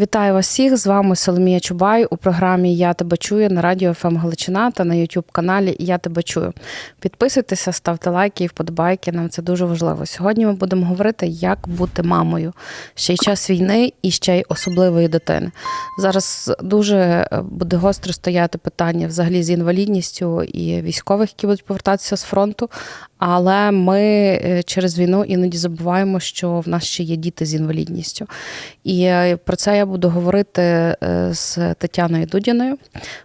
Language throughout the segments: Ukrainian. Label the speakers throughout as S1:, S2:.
S1: Вітаю вас всіх! З вами Соломія Чубай у програмі Я тебе чую на радіо ФМ Галичина та на youtube каналі Я тебе чую. Підписуйтеся, ставте лайки і вподобайки. Нам це дуже важливо. Сьогодні ми будемо говорити, як бути мамою ще й час війни і ще й особливої дитини. Зараз дуже е, буде гостро стояти питання взагалі з інвалідністю і військових, які будуть повертатися з фронту. Але ми е, через війну іноді забуваємо, що в нас ще є діти з інвалідністю. І е, про це я буду говорити е, з Тетяною Дудіною,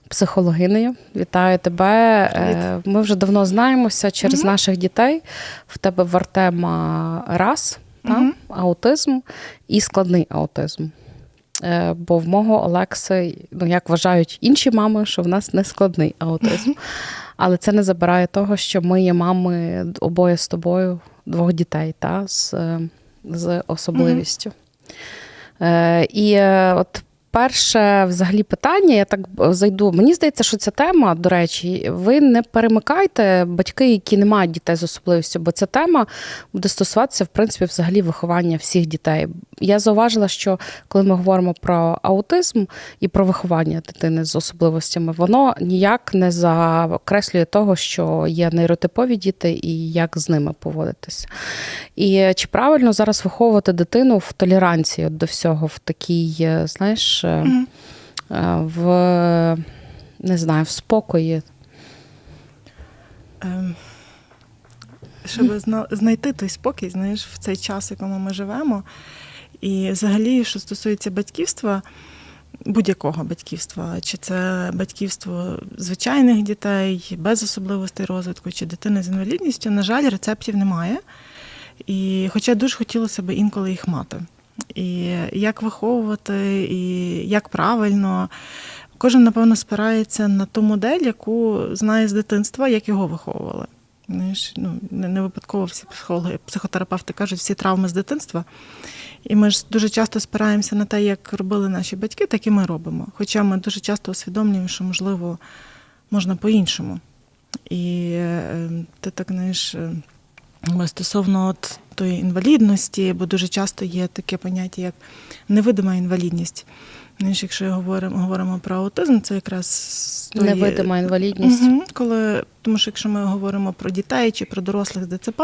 S1: психологинею. Вітаю тебе. Е, Ми вже давно знаємося через
S2: Мгм.
S1: наших дітей. В тебе в Артема раз, та? Аутизм і складний аутизм. Е, Бо в мого Олекси, ну як вважають інші мами, що в нас не складний аутизм. Але це не забирає того, що ми є мами обоє з тобою, двох дітей, та, з, з особливістю. Е, і е, от перше взагалі питання, я так зайду. Мені здається, що ця тема, до речі, ви не перемикайте батьки, які не мають дітей з особливістю, бо ця тема буде стосуватися, в принципі, взагалі виховання всіх дітей. Я зауважила, що коли ми говоримо про аутизм і про виховання дитини з особливостями, воно ніяк не закреслює того, що є нейротипові діти і як з ними поводитися. І чи правильно зараз виховувати дитину в толеранції до всього, в такій, е, знаєш, е, е, в не знаю, в спокої.
S2: Ем, Щоб знайти той спокій, знаєш, в цей час, в якому ми живемо. І взагалі, що стосується батьківства, будь-якого батьківства, чи це батьківство звичайних дітей, без особливостей розвитку, чи дитини з інвалідністю, на жаль, рецептів немає. І хоча дуже хотілося б інколи їх мати. І як виховувати, і як правильно. Кожен, напевно, спирається на ту модель, яку знає з дитинства, як його виховували. Ну, не, не випадково всі психологи, психотерапевти кажуть, всі травми з дитинства. І ми ж дуже часто спираємося на те, як робили наші батьки, так і ми робимо. Хоча ми дуже часто усвідомлюємо, що, можливо, можна по-іншому. І е, ти так знаєш, е, стосовно от тої інвалідності, бо дуже часто є таке поняття, як невидима інвалідність. Знаєш, якщо говоримо, говоримо про аутизм, це якраз з тої-
S1: Невидима інвалідність.
S2: Мгм. Коли, тому що якщо ми говоримо про дітей чи про дорослих з ДЦП,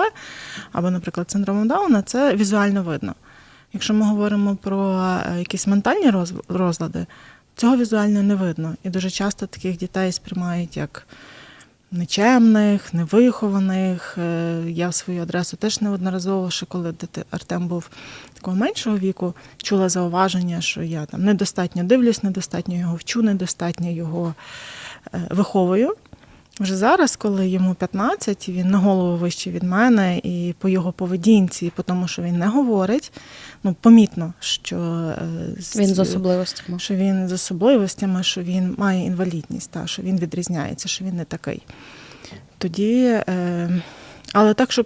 S2: або, наприклад, синдромом Дауна, це візуально видно. Якщо ми говоримо про е, якісь ментальні роз- розлади, цього візуально не видно. І дуже часто таких дітей сприймають як нечемних, невихованих. Е, Я в свою адресу теж неодноразово, що коли Артем був такого меншого віку, чула зауваження, що я там недостатньо дивлюсь, недостатньо його вчу, недостатньо його е, виховую. Вже зараз, коли йому 15, він на голову вищий від мене, і по його поведінці, і по тому, що він не говорить, ну помітно, що е,
S1: Він з особливостями.
S2: що він з особливостями, що він має інвалідність, та, що він відрізняється, що він не такий. Тоді, е, але так, щоб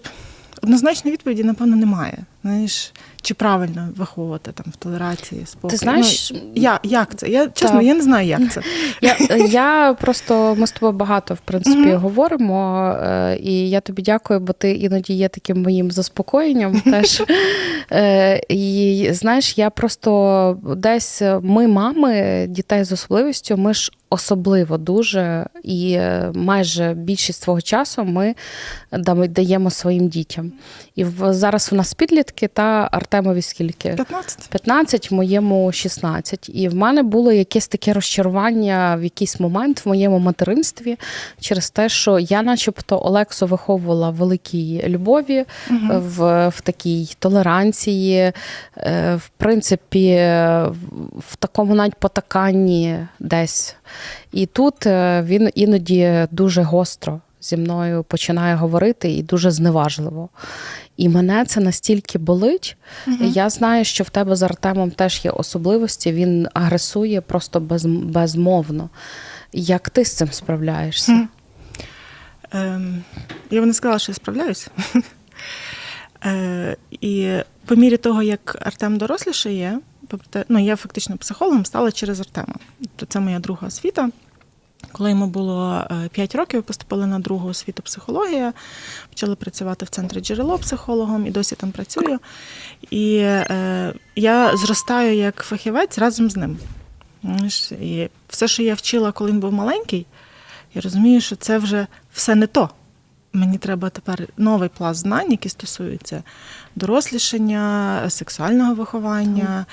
S2: однозначної відповіді, напевно, немає. Знаєш, чи правильно виховувати там в толерації, спокій.
S1: Ти знаєш,
S2: ну, я, як це? Я чесно,
S1: Так.
S2: я не знаю, як це.
S1: Я, я просто ми з тобою багато в принципі
S2: Мгм.
S1: говоримо, е, і я тобі дякую, бо ти іноді є таким моїм заспокоєнням. Теж Е, і знаєш, я просто десь ми, мами дітей з особливістю, ми ж особливо дуже, і е, майже більшість свого часу ми даємо своїм дітям. І зараз у нас підлітки та Артемові скільки?
S2: 15.
S1: 15, в моєму 16. І в мене було якесь таке розчарування в якийсь момент в моєму материнстві через те, що я, начебто, Олексу виховувала в великій любові,
S2: Мгм.
S1: в, в такій толеранції, е, в принципі, в- в такому навіть потаканні десь. І тут е, він іноді дуже гостро. Зі мною починає говорити і дуже зневажливо. І мене це настільки болить,
S2: Мгм.
S1: я знаю, що в тебе з Артемом теж є особливості. Він агресує просто без, безмовно. Як ти з цим справляєшся?
S2: Ем, я б не сказала, що я справляюсь. Е, і по мірі того, як Артем дорослішає, тобто, ну, я фактично психологом стала через Артема. Тобто це моя друга освіта. Коли йому було 5 років, поступили на другу освіту психологія, почали працювати в центрі джерело психологом і досі там працюю. І е, я зростаю як фахівець разом з ним. І все, що я вчила, коли він був маленький, я розумію, що це вже все не то. Мені треба тепер новий пласт знань, які стосуються дорослішання, сексуального виховання,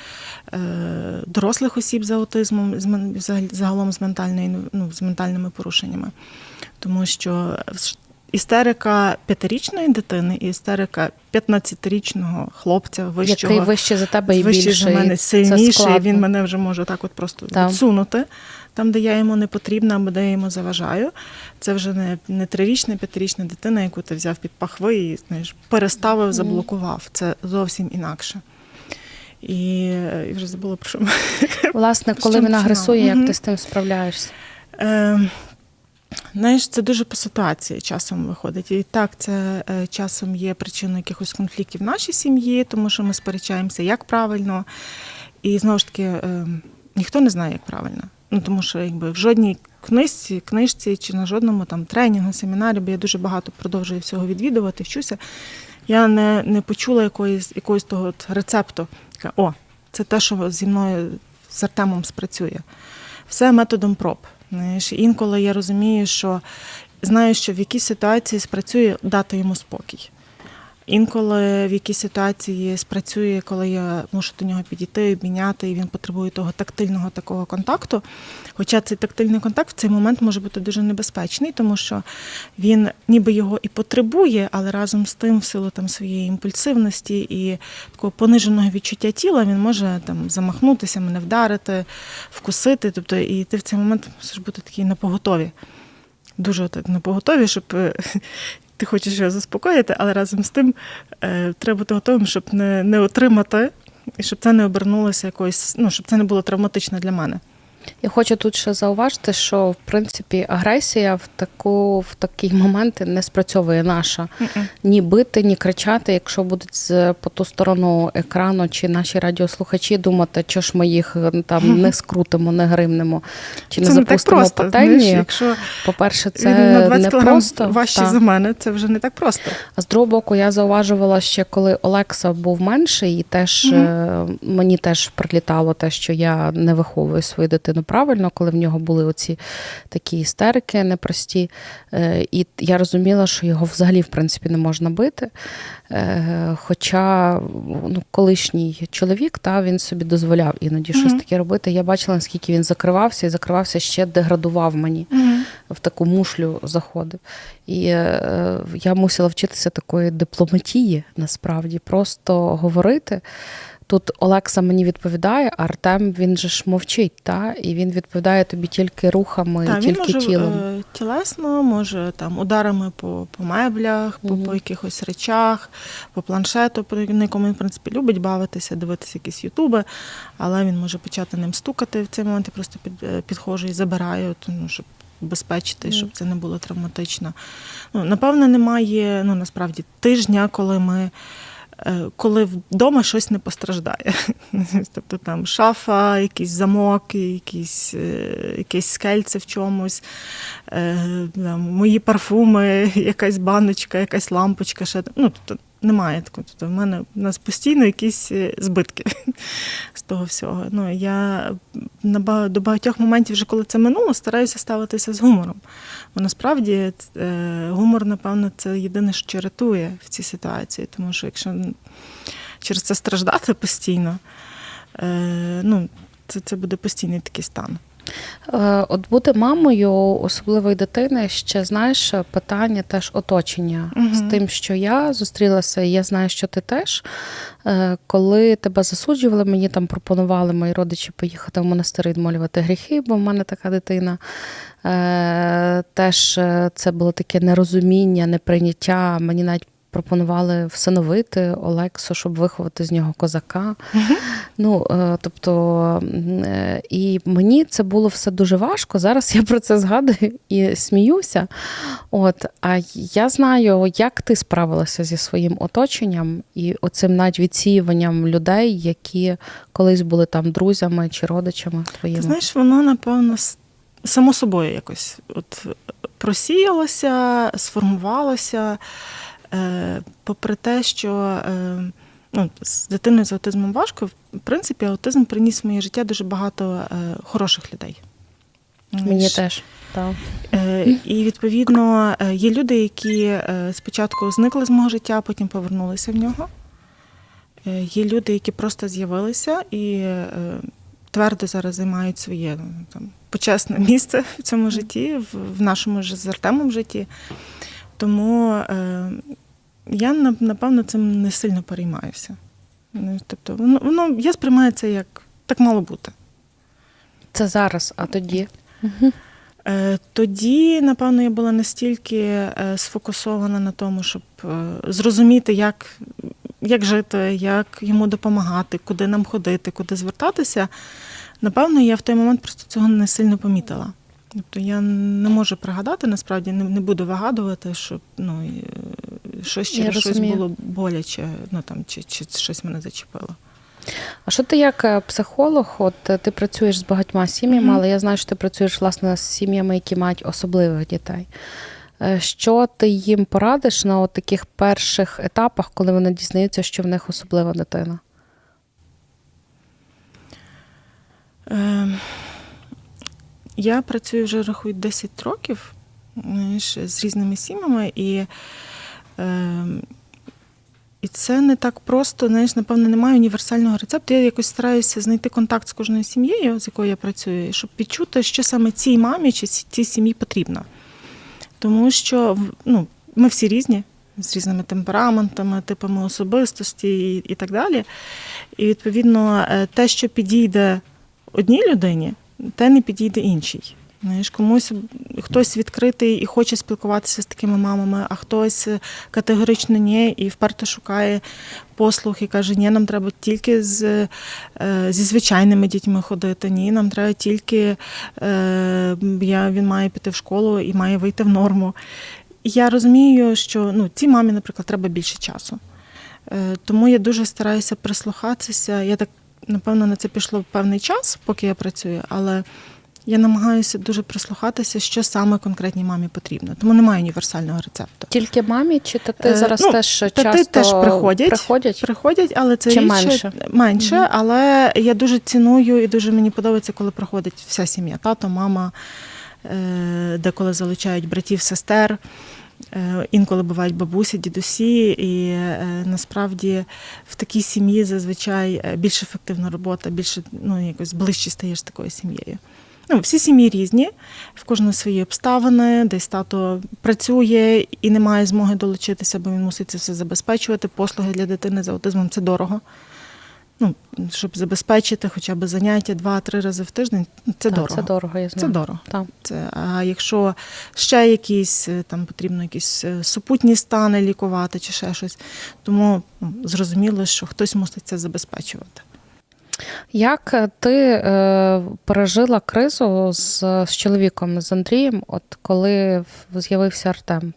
S2: е, дорослих осіб з аутизмом, загалом з, ментальною, ну, з ментальними порушеннями. Тому що істерика п'ятирічної дитини і істерика 15-річного хлопця вищого,
S1: Який вище за тебе і
S2: вищий
S1: більше.
S2: за мене сильніший, він мене вже може так от просто відсунути. Там, де я йому не потрібна, або де я йому заважаю. Це вже не, не трирічна, п'ятирічна дитина, яку ти взяв під пахви і знаєш, переставив, заблокував. Це зовсім інакше. І, і вже забула про що.
S1: Власне, коли він агресує, як ти з тим справляєшся?
S2: Е, Знаєш, це дуже по ситуації часом виходить. І так, це е, часом є причиною якихось конфліктів в нашій сім'ї, тому що ми сперечаємося, як правильно. І знову ж таки, е, ніхто не знає, як правильно. Ну тому що якби в жодній книжці, книжці чи на жодному там тренінгу, семінарі, бо я дуже багато продовжую всього відвідувати, вчуся. Я не, не почула якоїсь, якогось того от рецепту. О, це те, що зі мною з Артемом спрацює. Все методом проб. Знаєш, інколи я розумію, що знаю, що в якійсь ситуації спрацює дати йому спокій. Інколи в якійсь ситуації спрацює, коли я мушу до нього підійти, обміняти, і він потребує того тактильного такого контакту. Хоча цей тактильний контакт в цей момент може бути дуже небезпечний, тому що він ніби його і потребує, але разом з тим, в силу там своєї імпульсивності і такого пониженого відчуття тіла, він може там замахнутися, мене вдарити, вкусити. Тобто, і ти в цей момент мусиш бути такий на поготові. Дуже так на щоб е, ти хочеш його заспокоїти, але разом з тим е, треба бути готовим, щоб не, не отримати, і щоб це не обернулося якоюсь, ну, щоб це не було травматично для мене.
S1: Я хочу тут ще зауважити, що в принципі агресія в таку в такі моменти не спрацьовує наша. Ні бити, ні кричати. Якщо будуть з по ту сторону екрану чи наші радіослухачі думати, що ж ми їх е, там не скрутимо, не гримнемо, чи не
S2: це не
S1: запустимо пательні.
S2: Якщо
S1: По-перше,
S2: на
S1: це
S2: 20
S1: не просто
S2: важчий
S1: та.
S2: за мене, це вже не так просто.
S1: А з другого боку, я зауважувала ще, коли Олекса був менший, і теж е, мені теж прилітало те, що я не виховую свою дитину правильно, коли в нього були оці такі істерики непрості. Е, І я розуміла, що його взагалі в принципі не можна бити. Е, Хоча ну, колишній чоловік, та він собі дозволяв іноді щось
S2: Мгм.
S1: таке робити. Я бачила, наскільки він закривався і закривався ще деградував мені в таку мушлю заходив. І е, я мусила вчитися такої дипломатії, насправді, просто говорити. Тут Олекса мені відповідає, а Артем він же ж мовчить, та? і він відповідає тобі тільки рухами,
S2: він
S1: тільки
S2: може
S1: тілом.
S2: е, тілесно, може там ударами по, по меблях, по, по якихось речах, по планшету, по- на якому він в принципі любить бавитися, дивитися якісь ютуби, але він може почати ним стукати в цей момент. Я просто під, е, підходжу і забираю, от, ну, щоб безпечити,
S1: Мгм.
S2: щоб це не було травматично. Ну, напевно, немає ну насправді тижня, коли ми. Е, Коли вдома щось не постраждає, тобто там шафа, якийсь замок, якісь, е, якесь скельце в чомусь, е, там, мої парфуми, якась баночка, якась лампочка. Ще, ну, тобто немає такого. Тобто в мене у нас постійно якісь е, збитки з того всього. Ну, я до багатьох моментів, вже коли це минуло, стараюся ставитися з гумором. Бо насправді е, гумор, напевно, це єдине, що рятує в цій ситуації, тому що якщо через це страждати постійно, е, ну, це, це буде постійний такий стан.
S1: Е, От бути мамою особливої дитини ще знаєш питання теж оточення
S2: Мгм.
S1: з тим, що я зустрілася, і я знаю, що ти теж. Е, Коли тебе засуджували, мені там пропонували мої родичі поїхати в монастир відмолювати гріхи, бо в мене така дитина. Е, Теж це було таке нерозуміння, неприйняття. Мені навіть пропонували всиновити Олексу, щоб виховати з нього козака. Ну, е, тобто, е, і мені це було все дуже важко. Зараз я про це згадую і сміюся. От, а я знаю, як ти справилася зі своїм оточенням і оцим навіть відсіюванням людей, які колись були там друзями чи родичами
S2: Ти
S1: твоїми.
S2: знаєш, воно напевно само собою якось от просіялося, сформувалося. Е, попри те, що е, ну, з дитиною з аутизмом важко, в принципі, аутизм приніс в моє життя дуже багато е, хороших людей.
S1: Мені
S2: Знаєш,
S1: теж. Так.
S2: І відповідно є люди, які спочатку зникли з мого життя, а потім повернулися в нього. Є люди, які просто з'явилися і твердо зараз займають своє ну, там, почесне місце в цьому житті, в, в нашому ж з Артемом житті. Тому е, я напевно цим не сильно переймаюся. Ну, Тобто, воно, воно я сприймаю це як так мало бути.
S1: Це зараз, а тоді.
S2: Е, Тоді, напевно, я була настільки е, сфокусована на тому, щоб е, зрозуміти, як, як жити, як йому допомагати, куди нам ходити, куди звертатися. Напевно, я в той момент просто цього не сильно помітила. Тобто я не можу пригадати, насправді не, не буду вигадувати, щоб ну, е, щось
S1: Я
S2: через щось було боляче, ну там чи, чи щось мене зачепило.
S1: А що ти як е, психолог? От е, ти працюєш з багатьма сім'ями,
S2: Мгм.
S1: але я знаю, що ти працюєш власне з сім'ями, які мають особливих дітей. Що ти їм порадиш на от таких перших етапах, коли вони дізнаються, що в них особлива дитина?
S2: Е, Я працюю вже рахую 10 років з різними сім'ями, і, е, і це не так просто. Знаєш, напевно, немає універсального рецепту. Я якось стараюся знайти контакт з кожною сім'єю, з якою я працюю, щоб відчути, що саме цій мамі чи цій сім'ї потрібно. Тому що ну, ми всі різні, з різними темпераментами, типами особистості і, і так далі. І відповідно, е, те, що підійде одній людині, те не підійде іншій. Знаєш, комусь хтось відкритий і хоче спілкуватися з такими мамами, а хтось категорично ні і вперто шукає послуг і каже: ні, нам треба тільки з, е, зі звичайними дітьми ходити, ні, нам треба тільки е, я, він має піти в школу і має вийти в норму. Я розумію, що ну, цій мамі, наприклад, треба більше часу. Е, Тому я дуже стараюся прислухатися. Я так, напевно, на це пішло певний час, поки я працюю, але я намагаюся дуже прислухатися, що саме конкретній мамі потрібно. Тому немає універсального рецепту.
S1: Тільки мамі, чи тати
S2: Е,
S1: зараз
S2: ну,
S1: теж
S2: Тати
S1: часто
S2: теж приходять,
S1: приходять?
S2: приходять, але це
S1: Чи менше?
S2: менше,
S1: Мгм.
S2: але я дуже ціную і дуже мені подобається, коли приходить вся сім'я: тато, мама, е, деколи залучають братів, сестер. Е, Інколи бувають бабусі, дідусі, і е, насправді в такій сім'ї зазвичай е, більш ефективна робота, більше ну, якось ближче стаєш такою сім'єю. Ну, всі сім'ї різні, в кожної свої обставини, десь тато працює і не має змоги долучитися, бо він мусить це все забезпечувати. Послуги для дитини з аутизмом це дорого. Ну, щоб забезпечити хоча б заняття два-три рази в тиждень, це
S1: Так,
S2: дорого.
S1: Це дорого, я знаю.
S2: Це дорого.
S1: Так.
S2: Це, а якщо ще якісь е, там потрібно якісь е, супутні стани лікувати чи ще щось, тому ну, зрозуміло, що хтось мусить це забезпечувати.
S1: Як е, ти е, пережила кризу з, з чоловіком, з Андрієм, от коли з'явився Артем?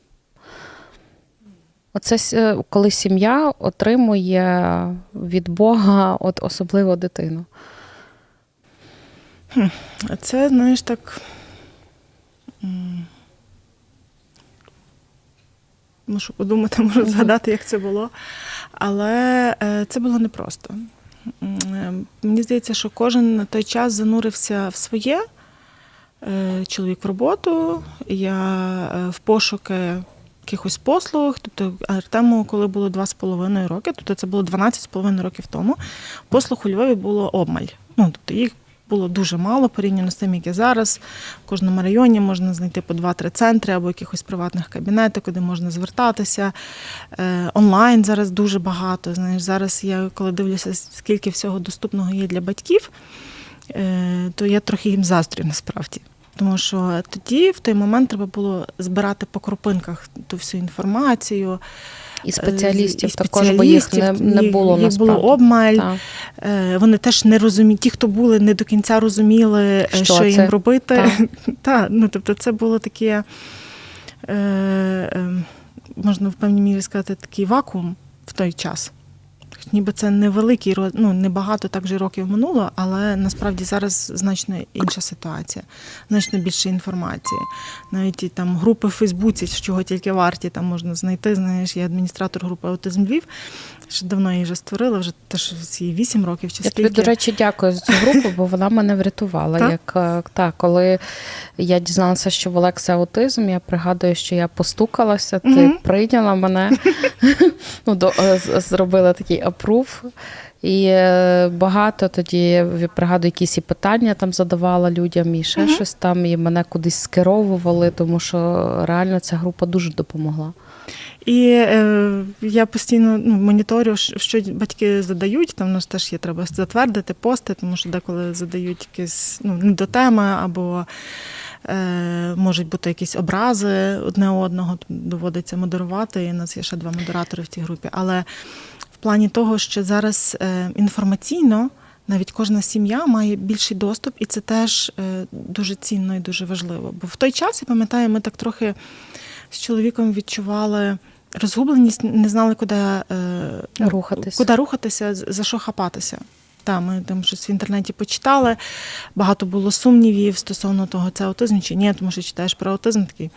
S1: Оце е, коли сім'я отримує від Бога от особливу дитину.
S2: А Це, знаєш, так. Мушу подумати, можу згадати, як це було. Але е, це було непросто. Е, Мені здається, що кожен на той час занурився в своє. Чоловік в роботу, я в пошуки якихось послуг. Тобто Артему, коли було два з половиною роки, тобто це було 12 з половиною років тому, послуг у Львові було обмаль. Ну, тобто їх було дуже мало порівняно з тим, як є зараз. В кожному районі можна знайти по 2-3 центри або якихось приватних кабінетів, куди можна звертатися. Е, онлайн зараз дуже багато. Знаєш, зараз я коли дивлюся, скільки всього доступного є для батьків, е, то я трохи їм заздрю насправді. Тому що тоді, в той момент, треба було збирати по крупинках ту всю інформацію.
S1: І спеціалістів
S2: і
S1: також, бо їх не, не було
S2: їх було обмаль.
S1: Так.
S2: Е, Вони теж не розуміли, ті, хто були, не до кінця розуміли, е,
S1: Що
S2: що, їм робити.
S1: Так.
S2: Та, ну, тобто це було таке, е, е, можна в певній мірі сказати, такий вакуум в той час. Ніби це невеликий ну, небагато так же років минуло, але насправді зараз значно інша ситуація, значно більше інформації. Навіть і там групи в Фейсбуці, з чого тільки варті, там можна знайти. Знаєш, я адміністратор групи Аутизм Львів. Ще давно її вже створила, вже теж ці 8 років чи
S1: Я тобі, до речі, дякую за цю групу, бо вона мене врятувала.
S2: Так?
S1: Як е, так, коли я дізналася, що в Олекси аутизм, я пригадую, що я постукалася, ти
S2: Мгм.
S1: прийняла мене, ну, до, е, зробила такий апрув. І е, багато тоді пригадую, якісь і питання там задавала людям, і ще
S2: Мгм.
S1: щось там, і мене кудись скеровували, тому що реально ця група дуже допомогла.
S2: І е, я постійно ну, моніторю, що батьки задають. Там у нас теж є треба затвердити пости, тому що деколи задають якісь ну, не до теми або е, можуть бути якісь образи одне одного. Доводиться модерувати. І у нас є ще два модератори в цій групі. Але в плані того, що зараз е, інформаційно. Навіть кожна сім'я має більший доступ, і це теж е, дуже цінно і дуже важливо. Бо в той час, я пам'ятаю, ми так трохи з чоловіком відчували розгубленість, не знали, куди, е, ну,
S1: Рухатись.
S2: куди рухатися, за що хапатися. Та, ми там щось в інтернеті почитали, багато було сумнівів стосовно того, це аутизм чи ні, тому що читаєш про аутизм такий.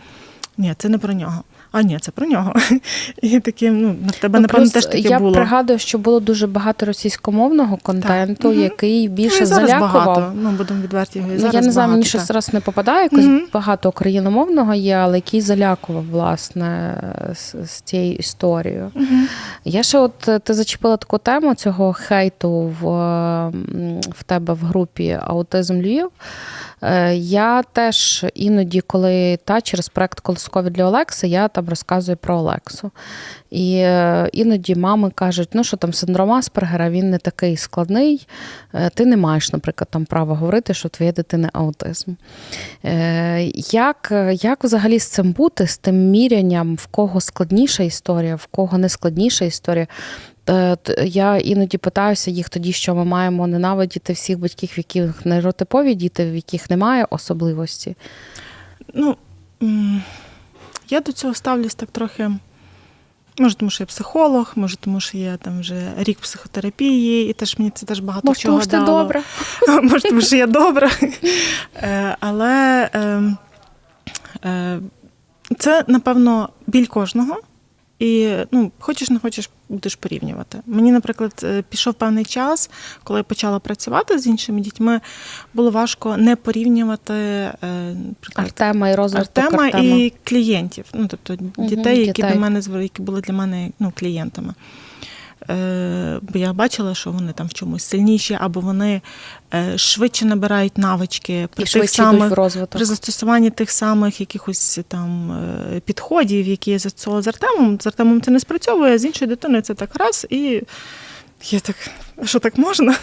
S2: Ні, це не про нього. А ні, це про нього. І таким, ну, в тебе,
S1: Ну,
S2: напевно, теж таке
S1: я
S2: було.
S1: пригадую, що було дуже багато російськомовного контенту,
S2: Мгм.
S1: який
S2: Ну,
S1: більше
S2: і зараз
S1: залякував.
S2: багато. Ну, будемо відверті. і
S1: Ну,
S2: зараз
S1: я не знаю, мені щось раз не попадає, якось
S2: Мгм.
S1: багато україномовного є, але який залякував власне з, з цією історією.
S2: Мгм.
S1: Я ще от е, ти зачепила таку тему цього хейту в, в тебе в групі Аутизм Львів. Е, Я теж іноді, коли та через проект Колоскові для Олекси, я там розказую про Олексу. І е, іноді мами кажуть, ну що там синдром Аспергера, він не такий складний. Е, Ти не маєш, наприклад, там права говорити, що в твоєї дитини аутизм. Як, як взагалі з цим бути, з тим мірянням, в кого складніша історія, в кого не складніша історія? Е, Я іноді питаюся їх тоді, що ми маємо ненавидіти всіх батьків, в яких нейротипові діти, в яких немає особливості.
S2: Ну, я до цього ставлюсь так трохи. Може, тому що я психолог, може, тому що я там вже рік психотерапії, і теж мені це теж багато
S1: Може,
S2: чого
S1: тому що ти добра.
S2: Може, тому що я добра. Е, Але е, е, це, напевно, біль кожного. І ну, хочеш, не хочеш, будеш порівнювати. Мені, наприклад, е, пішов певний час, коли я почала працювати з іншими дітьми, було важко не порівнювати е, наприклад,
S1: Артема і розвиток
S2: Артема,
S1: Артема.
S2: і клієнтів. Ну, тобто дітей, які
S1: дітей.
S2: до мене які були для мене ну, клієнтами. Е, бо я бачила, що вони там в чомусь сильніші, або вони е, швидше набирають навички при
S1: І
S2: тих самих при застосуванні тих самих якихось там е, підходів, які я застосувала з Артемом. З Артемом це не спрацьовує, а з іншою дитиною це так раз і. Я так, що так можна?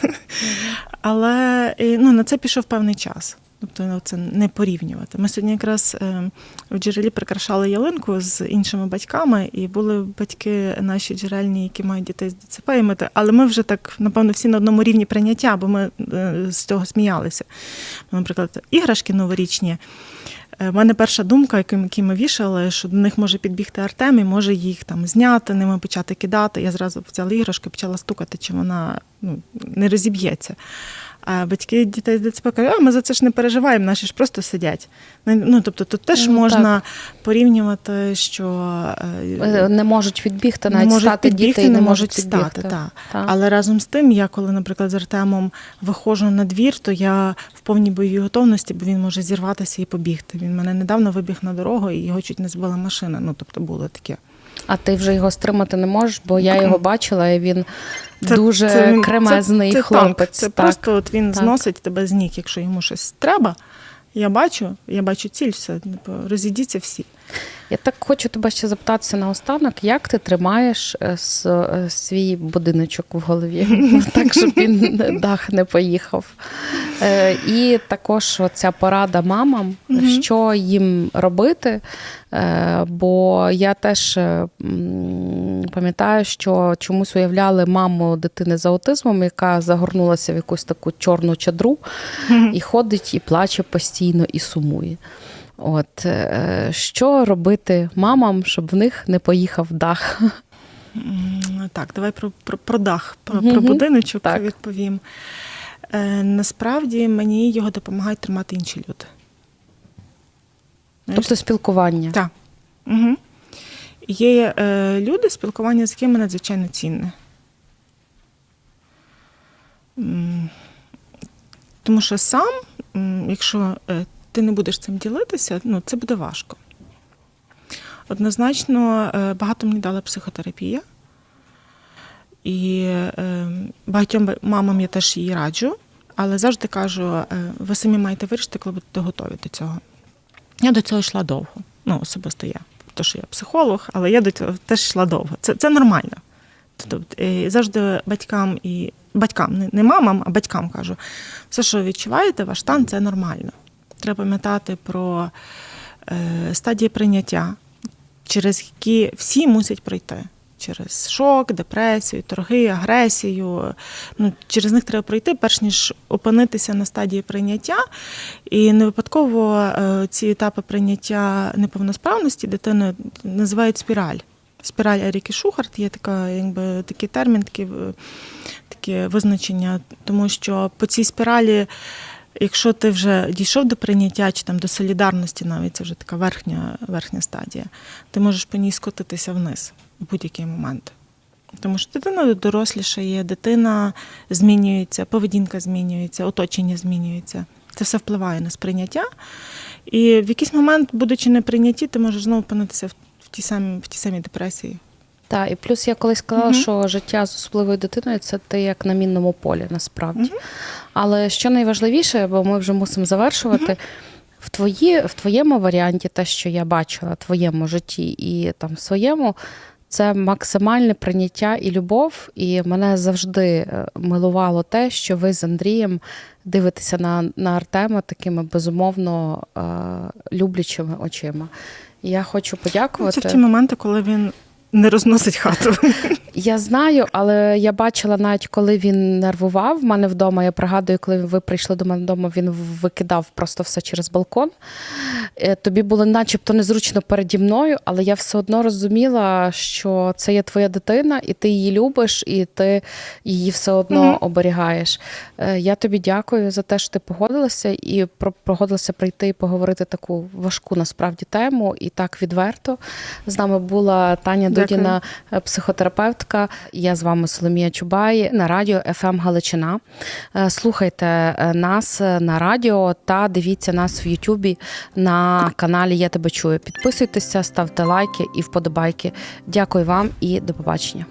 S2: Але е, ну, на це пішов певний час. Тобто ну, це не порівнювати. Ми сьогодні якраз е, в джерелі прикрашали ялинку з іншими батьками, і були батьки наші джерельні, які мають дітей з ДЦП, і ми але ми вже так, напевно, всі на одному рівні прийняття, бо ми е, з цього сміялися. Наприклад, іграшки новорічні. У мене перша думка, які ми вішали, що до них може підбігти Артем і може їх там зняти, ними почати кидати. Я зразу взяла іграшку почала стукати, чи вона ну, не розіб'ється. А батьки дітей з ДЦП кажуть, а ми за це ж не переживаємо, наші ж просто сидять. Ну, тобто тут теж
S1: Ну,
S2: можна порівнювати, що е,
S1: Е, Не можуть відбігти, навіть
S2: можуть
S1: стати
S2: підбігти,
S1: діти не можуть
S2: стати.
S1: підбігти.
S2: Та. Але разом з тим, я коли, наприклад, з Артемом виходжу на двір, то я в повній бойовій готовності, бо він може зірватися і побігти. Він мене недавно вибіг на дорогу і його чуть не збила машина. Ну тобто було таке.
S1: А ти вже його стримати не можеш, бо я його бачила, і він
S2: Це-
S1: дуже
S2: це
S1: кремезний
S2: це, це
S1: хлопець.
S2: Це
S1: так.
S2: просто от він
S1: так.
S2: зносить тебе з ніг, якщо йому щось треба. Я бачу, я бачу ціль, все типу, розійдіться всі.
S1: Я так хочу тебе ще запитатися наостанок, як ти тримаєш е, е, свій будиночок в голові, так, щоб він дах не поїхав. Е, І також ця порада мамам,
S2: Мгм.
S1: що їм робити. Е, Бо я теж е, пам'ятаю, що чомусь уявляли маму дитини з аутизмом, яка загорнулася в якусь таку чорну чадру і ходить і плаче постійно і сумує. От що робити мамам, щоб в них не поїхав дах?
S2: Так, давай про, про, про дах, про, про будиночок
S1: Так.
S2: відповім. Е, насправді мені його допомагають тримати інші люди. Знаєш,
S1: Тобто спілкування.
S2: Так. Угу. Є е, люди, спілкування з якими надзвичайно цінне. Тому що сам, якщо е, ти не будеш цим ділитися, ну, це буде важко. Однозначно, е, багато мені дала психотерапія. І е, багатьом мамам я теж її раджу, але завжди кажу: е, ви самі маєте вирішити, коли будете готові до цього. Я до цього йшла довго. Ну, особисто я. То, що я психолог, але я до цього теж йшла довго. Це, це нормально. Тобто, е, завжди батькам і батькам, не, мамам, а батькам кажу, все, що відчуваєте, ваш стан це нормально. Треба пам'ятати про е, стадії прийняття, через які всі мусять пройти. Через шок, депресію, торги, агресію. Ну, через них треба пройти, перш ніж опинитися на стадії прийняття. І не випадково е, ці етапи прийняття неповносправності дитини називають спіраль. Спіраль Еріки Шухарт є така, якби, такий термін, такі, е, таке визначення, тому що по цій спіралі, якщо ти вже дійшов до прийняття чи там до солідарності, навіть це вже така верхня, верхня стадія, ти можеш по ній скотитися вниз в будь-який момент. Тому що дитина дорослішає, дитина змінюється, поведінка змінюється, оточення змінюється. Це все впливає на сприйняття. І в якийсь момент, будучи не прийняті, ти можеш знову опинитися в, тій самій в тій самій депресії.
S1: Так, і плюс я колись сказала,
S2: Мгм.
S1: що життя з особливою дитиною це ти як на мінному полі, насправді. Але що найважливіше, бо ми вже мусимо завершувати. В, твої, в твоєму варіанті, те, що я бачила в твоєму житті і там в своєму, це максимальне прийняття і любов. І мене завжди е, милувало те, що ви з Андрієм дивитеся на, на Артема такими безумовно е, люблячими очима. Я хочу
S2: Ну,
S1: подякувати.
S2: Це в ті моменти, коли він не розносить хату.
S1: Я знаю, але я бачила навіть коли він нервував в мене вдома. Я пригадую, коли ви прийшли до мене вдома, він викидав просто все через балкон. Е, Тобі було начебто незручно переді мною, але я все одно розуміла, що це є твоя дитина, і ти її любиш, і ти її все одно
S2: Мгм.
S1: оберігаєш. Е, Я тобі дякую за те, що ти погодилася і погодилася прийти і поговорити таку важку насправді тему і так відверто. З нами була Таня
S2: Дякую.
S1: Дудіна, е, психотерапевтка. Я з вами Соломія Чубай на радіо ФМ Галичина. Е, Слухайте е, нас на радіо та дивіться нас в Ютубі на каналі Я тебе чую. Підписуйтеся, ставте лайки і вподобайки. Дякую вам і до побачення.